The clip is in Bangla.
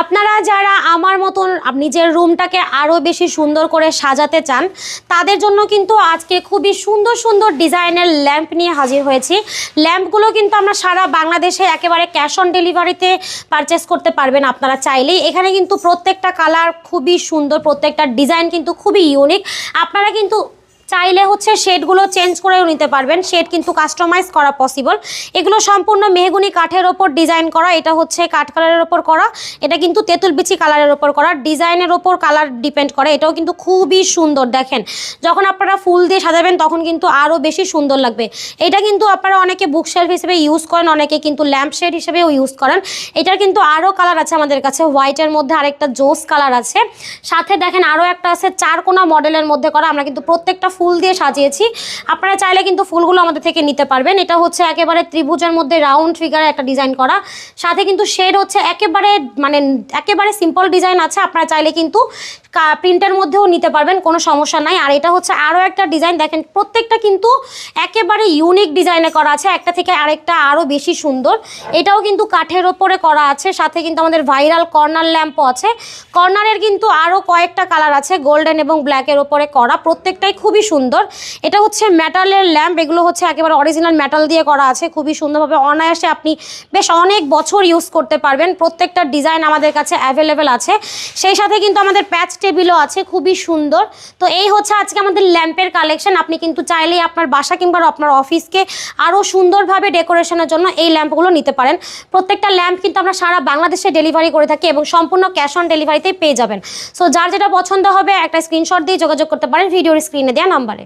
আপনারা যারা আমার মতন নিজের রুমটাকে আরও বেশি সুন্দর করে সাজাতে চান, তাদের জন্য কিন্তু আজকে খুবই সুন্দর সুন্দর ডিজাইনের ল্যাম্প নিয়ে হাজির হয়েছি। ল্যাম্পগুলো কিন্তু আমরা সারা বাংলাদেশে একেবারে ক্যাশ অন ডেলিভারিতে পারচেস করতে পারবেন আপনারা চাইলেই। এখানে কিন্তু প্রত্যেকটা কালার খুবই সুন্দর, প্রত্যেকটা ডিজাইন কিন্তু খুবই ইউনিক আপনারা কিন্তু চাইলে হচ্ছে শেডগুলো চেঞ্জ করেও নিতে পারবেন। শেড কিন্তু কাস্টমাইজ করা পসিবল এগুলো সম্পূর্ণ মেহগুনি কাঠের ওপর ডিজাইন করা। এটা হচ্ছে কাঠ কালারের ওপর করা। এটা কিন্তু তেঁতুল বিচি কালারের ওপর করা। ডিজাইনের ওপর কালার ডিপেন্ড করে। এটাও কিন্তু খুবই সুন্দর, দেখেন। যখন আপনারা ফুল দিয়ে সাজাবেন, তখন কিন্তু আরও বেশি সুন্দর লাগবে। এটা কিন্তু আপনারা অনেকে বুকশেলফ হিসেবে ইউজ করেন, অনেকে কিন্তু ল্যাম্প শেড হিসেবেও ইউজ করেন। এটার কিন্তু আরও কালার আছে আমাদের কাছে। হোয়াইটের মধ্যে আরেকটা জোস কালার আছে। সাথে দেখেন আরও একটা আছে চারকোনা মডেলের মধ্যে করা। আমরা কিন্তু প্রত্যেকটা ফুল দিয়ে সাজিয়েছি। আপনারা চাইলে কিন্তু ফুলগুলো আমাদের থেকে নিতে পারবেন। এটা হচ্ছে একেবারে ত্রিভুজের মধ্যে রাউন্ড ফিগারে একটা ডিজাইন করা। সাথে কিন্তু শেড হচ্ছে একেবারে মানে একেবারে সিম্পল ডিজাইন আছে। আপনারা চাইলে কিন্তু প্রিন্টের মধ্যেও নিতে পারবেন, কোনো সমস্যা নাই। আর এটা হচ্ছে আরও একটা ডিজাইন, দেখেন প্রত্যেকটা কিন্তু একেবারে ইউনিক ডিজাইনে করা আছে, একটা থেকে আরেকটা আরও বেশি সুন্দর। এটাও কিন্তু কাঠের ওপরে করা আছে, সাথে কিন্তু আমাদের ভাইরাল কর্নার ল্যাম্পও আছে। কর্নারের কিন্তু আরও কয়েকটা কালার আছে, গোল্ডেন এবং ব্ল্যাকের ওপরে করা, প্রত্যেকটাই খুবই সুন্দর। এটা হচ্ছে মেটালের ল্যাম্প, এগুলো হচ্ছে একেবারে অরিজিনাল মেটাল দিয়ে করা আছে, খুবই সুন্দরভাবে অনায়াসে আপনি বেশ অনেক বছর ইউজ করতে পারবেন, প্রত্যেকটা ডিজাইন আমাদের কাছে অ্যাভেলেবেল আছে। সেই সাথে কিন্তু আমাদের প্যাচ টেবিলও আছে, খুবই সুন্দর। তো এই হচ্ছে আজকে আমাদের ল্যাম্পের কালেকশন। আপনি কিন্তু চাইলেই আপনার বাসা কিংবা আপনার অফিসকে আরও সুন্দরভাবে ডেকোরেশনের জন্য এই ল্যাম্পগুলো নিতে পারেন। প্রত্যেকটা ল্যাম্প কিন্তু আমরা সারা বাংলাদেশে ডেলিভারি করে থাকি এবং সম্পূর্ণ ক্যাশ অন ডেলিভারিতেই পেয়ে যাবেন। সো যার যেটা পছন্দ হবে একটা স্ক্রিনশট দিয়ে যোগাযোগ করতে পারেন, ভিডিওর স্ক্রিনে দেওয়া নাম্বারে।